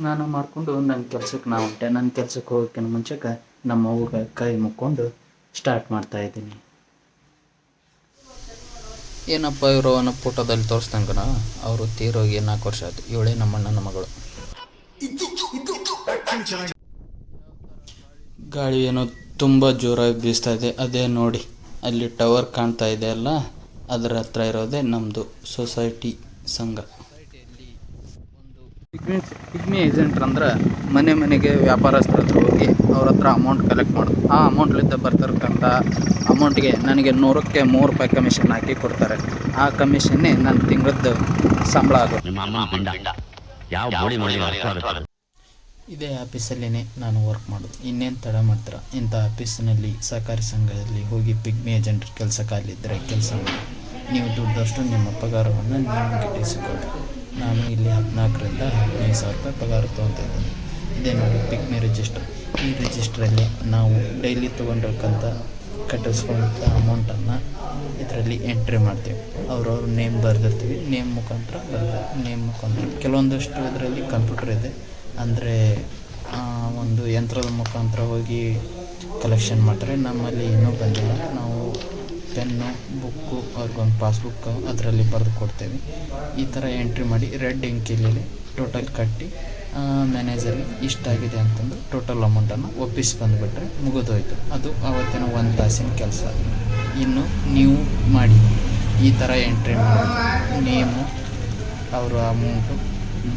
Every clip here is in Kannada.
ಸ್ನಾನ ಮಾಡಿಕೊಂಡು ನನ್ನ ಕೆಲ್ಸಕ್ಕೆ ನಾ ಹೊಂಟೆ. ನನ್ನ ಕೆಲ್ಸಕ್ಕೆ ಹೋಗೋಕ್ಕಿಂತ ಮುಂಚೆಗೆ ನಮ್ಮ ಅವ್ಗೆ ಕೈ ಮುಕ್ಕೊಂಡು ಸ್ಟಾರ್ಟ್ ಮಾಡ್ತಾ ಇದ್ದೀನಿ. ಏನಪ್ಪ ಇವರು ಅನ್ನೋ ಫೋಟೋದಲ್ಲಿ ತೋರಿಸ್ದಂಗನ? ಅವರು ತೀರೋಗಿ ನಾಲ್ಕು ವರ್ಷ ಆಯ್ತು. ಇವಳೇ ನಮ್ಮ ಅಣ್ಣನ ಮಗಳು. ಗಾಳಿ ಏನೋ ತುಂಬ ಜೋರಾಗಿ ಬೀಸ್ತಾ ಇದೆ. ಅದೇ ನೋಡಿ, ಅಲ್ಲಿ ಟವರ್ ಕಾಣ್ತಾ ಇದೆ ಅಲ್ಲ? ಅದರ ಹತ್ರ ಇರೋದೇ ನಮ್ಮದು ಸೊಸೈಟಿ ಸಂಘ. ಪಿಗ್ಮಿ ಪಿಗ್ಮಿ ಏಜೆಂಟ್ರ್ ಅಂದ್ರೆ ಮನೆ ಮನೆಗೆ ವ್ಯಾಪಾರಸ್ಥರ ಹತ್ರ ಹೋಗಿ ಅವ್ರ ಹತ್ರ ಅಮೌಂಟ್ ಕಲೆಕ್ಟ್ ಮಾಡೋದು. ಆ ಅಮೌಂಟ್ಲಿಂದ ಬರ್ತಿರ್ತಕ್ಕಂಥ ಅಮೌಂಟ್ಗೆ ನನಗೆ ನೂರಕ್ಕೆ ಮೂರು ರೂಪಾಯಿ ಕಮಿಷನ್ ಹಾಕಿ ಕೊಡ್ತಾರೆ. ಆ ಕಮಿಷನ್ನೇ ನನ್ನ ತಿಂಗಳದ್ದು ಸಂಬಳ ಆಗುತ್ತೆ? ಇದೇ ಆಫೀಸಲ್ಲೇ ನಾನು ವರ್ಕ್ ಮಾಡೋದು. ಇನ್ನೇನು ತಡ ಮಾಡ್ತಾರೆ? ಇಂಥ ಆಫೀಸಿನಲ್ಲಿ ಸಹಕಾರಿ ಸಂಘದಲ್ಲಿ ಹೋಗಿ ಪಿಗ್ಮಿ ಏಜೆಂಟ್ ಕೆಲಸ ಕಾಲಿದ್ದರೆ ಕೆಲಸ ಮಾಡಿ. ನೀವು ದುಡ್ಡಷ್ಟು ನಿಮ್ಮ ಪಗಾರವನ್ನು ನೀವು ಗಿಟ್ಟಿಸಿಕೊಳ್ಳಿ. ನಾನು ಇಲ್ಲಿ ಹದಿನಾಲ್ಕರಿಂದ ಹದಿನೈದು ಸಾವಿರ ರೂಪಾಯಿ ಪಗಾರ ತೊಗೊತಾ ಇದ್ದೀನಿ. ಇದೇ ನೋಡಿ ಪಿಗ್ಮಿ ರಿಜಿಸ್ಟರ್ ಈ ರಿಜಿಸ್ಟ್ರಲ್ಲಿ ನಾವು ಡೈಲಿ ತೊಗೊಂಡಿರ್ತಕ್ಕಂಥ ಕಟ್ಟಿಸ್ಕೊಂಡಂಥ ಅಮೌಂಟನ್ನು ಇದರಲ್ಲಿ ಎಂಟ್ರಿ ಮಾಡ್ತೀವಿ. ಅವ್ರವ್ರ ನೇಮ್ ಬರೆದಿರ್ತೀವಿ. ನೇಮ್ ಮುಖಾಂತರ ನೇಮ್ ಮುಖಾಂತರ. ಕೆಲವೊಂದಷ್ಟು ಇದರಲ್ಲಿ ಕಂಪ್ಯೂಟರ್ ಇದೆ. ಅಂದರೆ ಒಂದು ಯಂತ್ರದ ಮುಖಾಂತರ ಹೋಗಿ ಕಲೆಕ್ಷನ್ ಮಾಡ್ತಾರೆ. ನಮ್ಮಲ್ಲಿ ಇನ್ನೂ ಬಂದಿಲ್ಲ. ನಾವು ಪೆನ್ನು, ಬುಕ್ಕು ಅವ್ರಿಗೊಂದು ಪಾಸ್ಬುಕ್ ಅದರಲ್ಲಿ ಬರೆದು ಕೊಡ್ತೇವೆ. ಈ ಥರ ಎಂಟ್ರಿ ಮಾಡಿ ರೆಡ್ ಇಂಕಿಲಿ ಟೋಟಲ್ ಕಟ್ಟಿ ಮ್ಯಾನೇಜರ್ಗೆ ಇಷ್ಟಾಗಿದೆ ಅಂತಂದು ಟೋಟಲ್ ಅಮೌಂಟನ್ನು ಒಪ್ಪಿಸಿ ಬಂದುಬಿಟ್ರೆ ಮುಗಿದೋಯ್ತು. ಅದು ಆವತ್ತಿನ ಒಂದು ತಾಸಿನ ಕೆಲಸ. ಇನ್ನು ನೀವು ಮಾಡಿ. ಈ ಥರ ಎಂಟ್ರಿ ಮಾಡಿ. ನೇಮು, ಅವರ ಅಮೌಂಟು,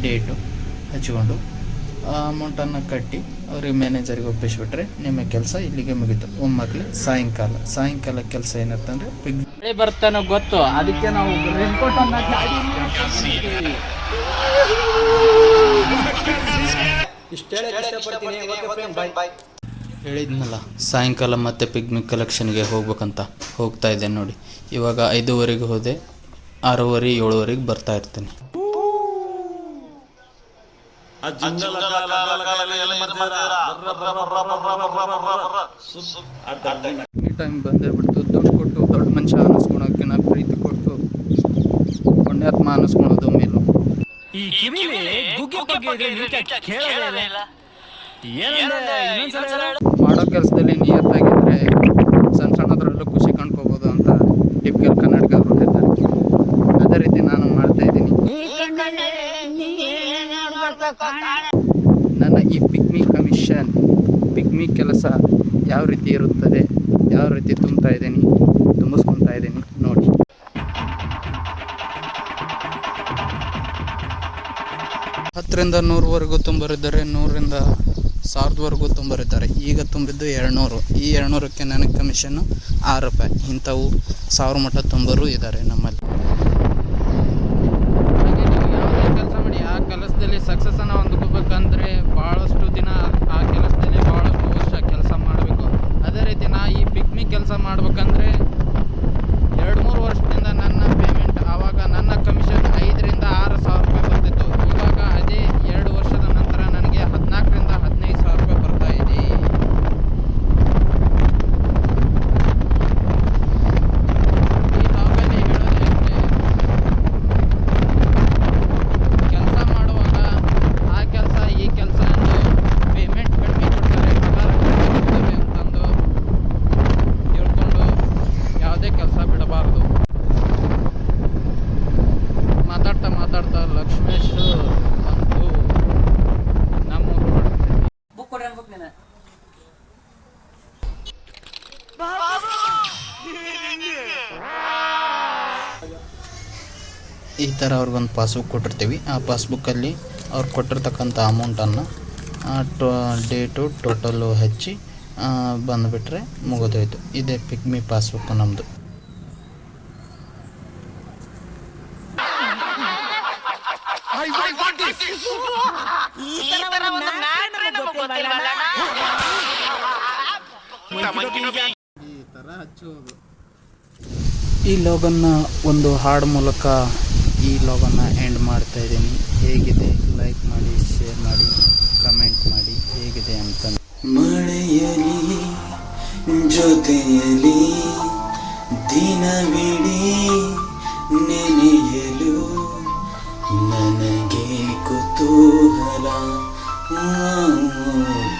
ಡೇಟು ಹಚ್ಕೊಂಡು ಆ ಅಮೌಂಟನ್ನು ಕಟ್ಟಿ ಅವ್ರಿಗೆ ಮ್ಯಾನೇಜರ್ಗೆ ಒಪ್ಪಿಸಿಬಿಟ್ರೆ ನಿಮ್ಮ ಕೆಲಸ ಇಲ್ಲಿಗೆ ಮುಗೀತು. ಒಮ್ಮಕ್ಳು ಸಾಯಂಕಾಲ. ಸಾಯಂಕಾಲ ಕೆಲಸ ಏನಂತಂದ್ರೆ ಮಳೆ ಬರ್ತಾನೋ ಗೊತ್ತು? ಅದಕ್ಕೆ ನಾವು ರೇನ್ಕೋಟ್ ಹೇಳಿದ್ನಲ್ಲ ಸಾಯಂಕಾಲ ಮತ್ತೆ ಪಿಗ್ಮಿಕ್ ಕಲೆಕ್ಷನ್ಗೆ ಹೋಗ್ಬೇಕಂತ ಹೋಗ್ತಾ ಇದ್ದೆ ನೋಡಿ. ಇವಾಗ ಐದೂವರೆಗೆ ಹೋದೆ ಆರೂವರೆ ಏಳುವರೆಗೆ ಬರ್ತಾ ಇರ್ತೀನಿ. ಈ ಟೈಮ್ ಬಂದೇ ಬಿಡ್ತು ದುಡ್ಡು ಕೊಟ್ಟು ದೊಡ್ಡ ಮನುಷ್ಯ ಅನ್ನಿಸ್ಕೊಳೋಕ್ಕಿಂತ ಪ್ರೀತಿ ಕೊಟ್ಟು ಪುಣ್ಯಾತ್ಮ ಅನ್ನಿಸ್ಕೊಳೋದು ಮೇಲು ಈ ಕಿವಿಲಿ ಗುಗ್ಗೆ ಬಗ್ಗೆ ಮಾಡೋ ಕೆಲಸದಲ್ಲಿ ನಿಯತ್ತಾಗಿದ್ದರೆ ಸಣ್ಣ ಸಣ್ಣದ್ರಲ್ಲೂ ಖುಷಿ ಕಂಡ್ಕೋಬೋದು ಅಂತ ಟಿಪ್ಕಲ್ ಕನ್ನಡಿಗರು ಹೇಳ್ತಾರೆ ಅದೇ ರೀತಿ ನಾನು ಮಾಡ್ತಾ ಇದ್ದೀನಿ ನನ್ನ ಈ ಪಿಕ್ಮಿ ಕಮಿಷನ್ ಪಿಕ್ಮಿ ಕೆಲಸ ಯಾವ ರೀತಿ ಇರುತ್ತದೆ, ಯಾವ ರೀತಿ ತುಂಬ್ತಾ ಇದ್ದೀನಿ, ತುಂಬಿಸ್ಕೊತಾ ಇದ್ದೀನಿ ನೋಡಿ. ಹತ್ತರಿಂದ ನೂರವರೆಗೂ ತುಂಬರಿದ್ದಾರೆ, ನೂರರಿಂದ ಸಾವಿರದವರೆಗೂ ತುಂಬರಿದ್ದಾರೆ. ಈಗ ತುಂಬಿದ್ದು ಎರಡುನೂರು. ಈ ಎರಡುನೂರಕ್ಕೆ ನನಗೆ ಕಮಿಷನ್ನು ಆರು ರೂಪಾಯಿ. ಇಂಥವು ಸಾವಿರ ಮಟ್ಟ ತುಂಬರು ಇದ್ದಾರೆ ನಮ್ಮಲ್ಲಿ ಕೆಲಸ ಮಾಡಿ ಆ ಕೆಲಸದಲ್ಲಿ ಸಕ್ಸಸ್ಸನ್ನು ಹೊಂದ್ಕೋಬೇಕಂದ್ರೆ ಭಾಳಷ್ಟು ದಿನ ಆ ಕೆಲಸದಲ್ಲಿ ಭಾಳಷ್ಟು ವರ್ಷ ಕೆಲಸ ಮಾಡಬೇಕು ಅದೇ ರೀತಿ ನಾ ಈ ಪಿಕ್ನಿಕ್ ಕೆಲಸ ಮಾಡ್ಬೇಕಂದ್ರೆ ಎರಡು ಮೂರು ವರ್ಷದಿಂದ ನನ್ನ ಪೇಮೆಂಟ್ ಆವಾಗ ನನ್ನ ಕಮಿಷನ್ ಐದರಿಂದ ಆರು ಸಾವಿರ ರೂಪಾಯಿ ಬರ್ತಿತ್ತು ಇವಾಗ ಅದೇ ಎರಡು ವರ್ಷದ ನಂತರ ನನಗೆ ಹದಿನಾಲ್ಕರಿಂದ ಹದಿನೈದು ಸಾವಿರ ರೂಪಾಯಿ ಬರ್ತಾ ಇದೆ ಈ ಲಾಗಲ್ಲಿ ಹೇಳೋದೇನೆಂದರೆ ಕೆಲಸ ಮಾಡುವಾಗ ಆ ಕೆಲಸ ಈ ಕೆಲಸ ಎಂದು ಪೇಮೆಂಟ್ ಕಡಿಮೆ ಕೊಡ್ತಾರೆ ಪಗಾರ ಕಡಿಮೆ ಕೊಡ್ತಾರೆ ಅಂತಂದು ತಿಳ್ಕೊಂಡು ಯಾವುದೇ ಕೆಲಸ ಬಿಡಬಾರ್ದು ಮಾತಾಡ್ತಾ ಮಾತಾಡ್ತಾ ಲಕ್ಷ್ಮೇಶ್ ಬಂದು ನಮ್ಮ ಬುಕ್ ನೀನು. ಈ ಥರ ಅವ್ರಿಗೊಂದು ಪಾಸ್ಬುಕ್ ಕೊಟ್ಟಿರ್ತೀವಿ. ಆ ಪಾಸ್ಬುಕ್ಕಲ್ಲಿ ಅವ್ರು ಕೊಟ್ಟಿರ್ತಕ್ಕಂಥ ಅಮೌಂಟನ್ನು ಟೋ ಡೇಟು ಟೋಟಲು ಹಚ್ಚಿ ಆ, ಬಂದುಬಿಟ್ರೆ ಮುಗಿದೋಯ್ತು. ಇದೇ ಪಿಕ್ಮಿ ಪಾಸ್ಬುಕ್ ನಮ್ಮದು ಈ ಥರ ಹಚ್ಚೋದು ಈ ಲಾಗನ್ನ ಒಂದು ಹಾಡ್ ಮೂಲಕ ಈ ಲಾಗನ್ನ ಎಂಡ್ ಮಾಡ್ತಾ ಇದ್ದೀನಿ. ಹೇಗಿದೆ? ಲೈಕ್ ಮಾಡಿ ಶೇರ್ ಮಾಡಿ ಕಮೆಂಟ್ ಮಾಡಿ. ಹೇಗಿದೆ ಅಂತ. ಮಳೆಯಲಿ ಜೊತೆಯಲಿ ದಿನವಿಡೀ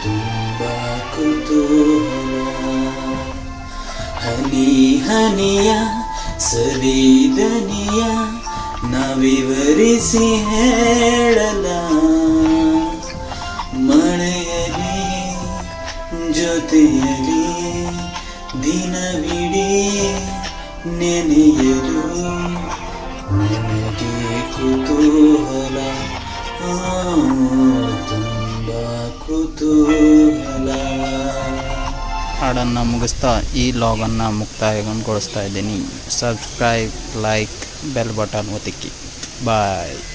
ತುಂಬ ಕುತೂಹಲ ಹನಿ ಹನಿಯ ಸರಿದನಿಯ ನವಿವರಿಸಿ ಹೇಳಲ ಮಳೆಯಲಿ ಜೊತೆಯಲಿ ದಿನವಿಡೀ ನೆನೆಯಲು ನನಗೆ ಕುತೂಹಲ ತುಂಬ ಹಾಡನ್ನು ಮುಗಿಸ್ತಾ ಈ ಲಾಗನ್ನು ಮುಕ್ತಾಯಗೊಳಿಸ್ತಾ ಇದ್ದೀನಿ. ಸಬ್ಸ್ಕ್ರೈಬ್ ಲೈಕ್ ಬೆಲ್ ಬಟನ್ ಒತ್ತಿಕ್ಕಿ. ಬಾಯ್